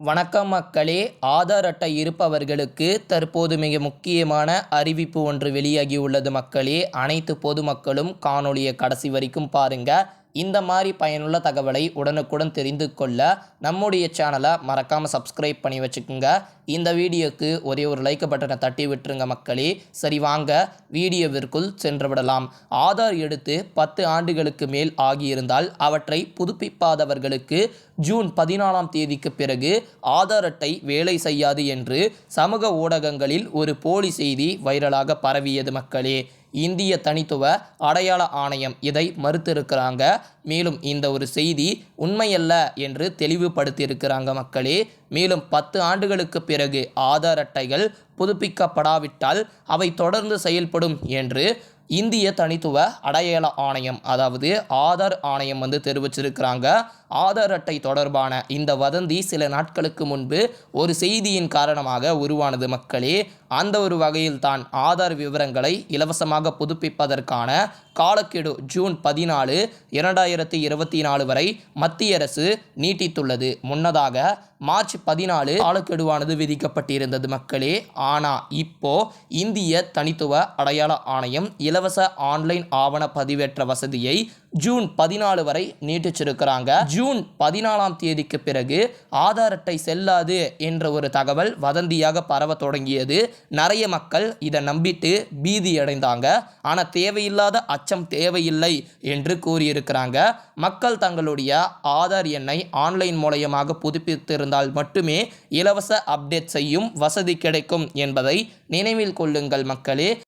வணக்கம் மக்களே ஆதார் அட்டை இருப்பவர்களுக்கு தற்போது மிக முக்கியமான அறிவிப்பு ஒன்று வெளியாகியுள்ளது மக்களே. அனைத்து பொதுமக்களும் காணொலியை கடைசி வரைக்கும் பாருங்க. இந்த மாதிரி பயனுள்ள தகவலை உடனுக்குடன் தெரிந்து கொள்ள நம்முடைய சேனலை மறக்காமல் சப்ஸ்கிரைப் பண்ணி வச்சுக்கோங்க. இந்த வீடியோக்கு ஒரே ஒரு லைக் பட்டனை தட்டி விட்டுருங்க மக்களே. சரி வாங்க வீடியோவிற்குள் சென்று விடலாம் ஆதார் எடுத்து பத்து ஆண்டுகளுக்கு மேல் ஆகியிருந்தால் அவற்றை புதுப்பிப்பாதவர்களுக்கு ஜூன் பதினாலாம் தேதிக்கு பிறகு ஆதார் அட்டை வேலை செய்யாது என்று சமூக ஊடகங்களில் ஒரு போலி செய்தி வைரலாக பரவியது மக்களே. இந்திய தனித்துவ அடையாள ஆணையம் இதை மறுத்திருக்கிறாங்க. மேலும் இந்த ஒரு செய்தி உண்மையல்ல என்று தெளிவுபடுத்தியிருக்கிறாங்க மக்களே. மேலும் பத்து ஆண்டுகளுக்கு பிறகு பிறகு ஆதார் அட்டைகள் புதுப்பிக்கப்படாவிட்டால் அவை தொடர்ந்து செயல்படும் என்று இந்திய தனித்துவ அடையாள ஆணையம் அதாவது ஆதார் ஆணையம் வந்து தெரிவிச்சிருக்கிறாங்க. ஆதார் அட்டை தொடர்பான இந்த வதந்தி சில நாட்களுக்கு முன்பு ஒரு செய்தியின் காரணமாக உருவானது மக்களே. அந்த ஒரு வகையில் தான் ஆதார் விவரங்களை இலவசமாக புதுப்பிப்பதற்கான காலக்கெடு ஜூன் பதினாலு இரண்டாயிரத்தி இருபத்தி நாலு வரை மத்திய அரசு நீட்டித்துள்ளது. முன்னதாக மார்ச் பதினாலு காலக்கெடுவானது விதிக்கப்பட்டிருந்தது மக்களே. ஆனால் இப்போ இந்திய தனித்துவ அடையாள ஆணையம் இலவச ஆன்லைன் ஆவண பதிவேற்ற வசதியை ஜூன் பதினாலு வரை நீட்டிச்சிருக்கிறாங்க. ஜூன் பதினாலாம் தேதிக்கு பிறகு ஆதார் அட்டை செல்லாது என்ற ஒரு தகவல் வதந்தியாக பரவ தொடங்கியது. நிறைய மக்கள் இதை நம்பிட்டு பீதி அடைந்தாங்க ஆனால் தேவையில்லாத அச்சம் தேவையில்லை என்று கூறியிருக்கிறாங்க. மக்கள் தங்களுடைய ஆதார் எண்ணை ஆன்லைன் மூலயமாக புதுப்பித்திருந்தால் மட்டுமே இலவச அப்டேட் செய்யும் வசதி கிடைக்கும் என்பதை நினைவில் கொள்ளுங்கள் மக்களே.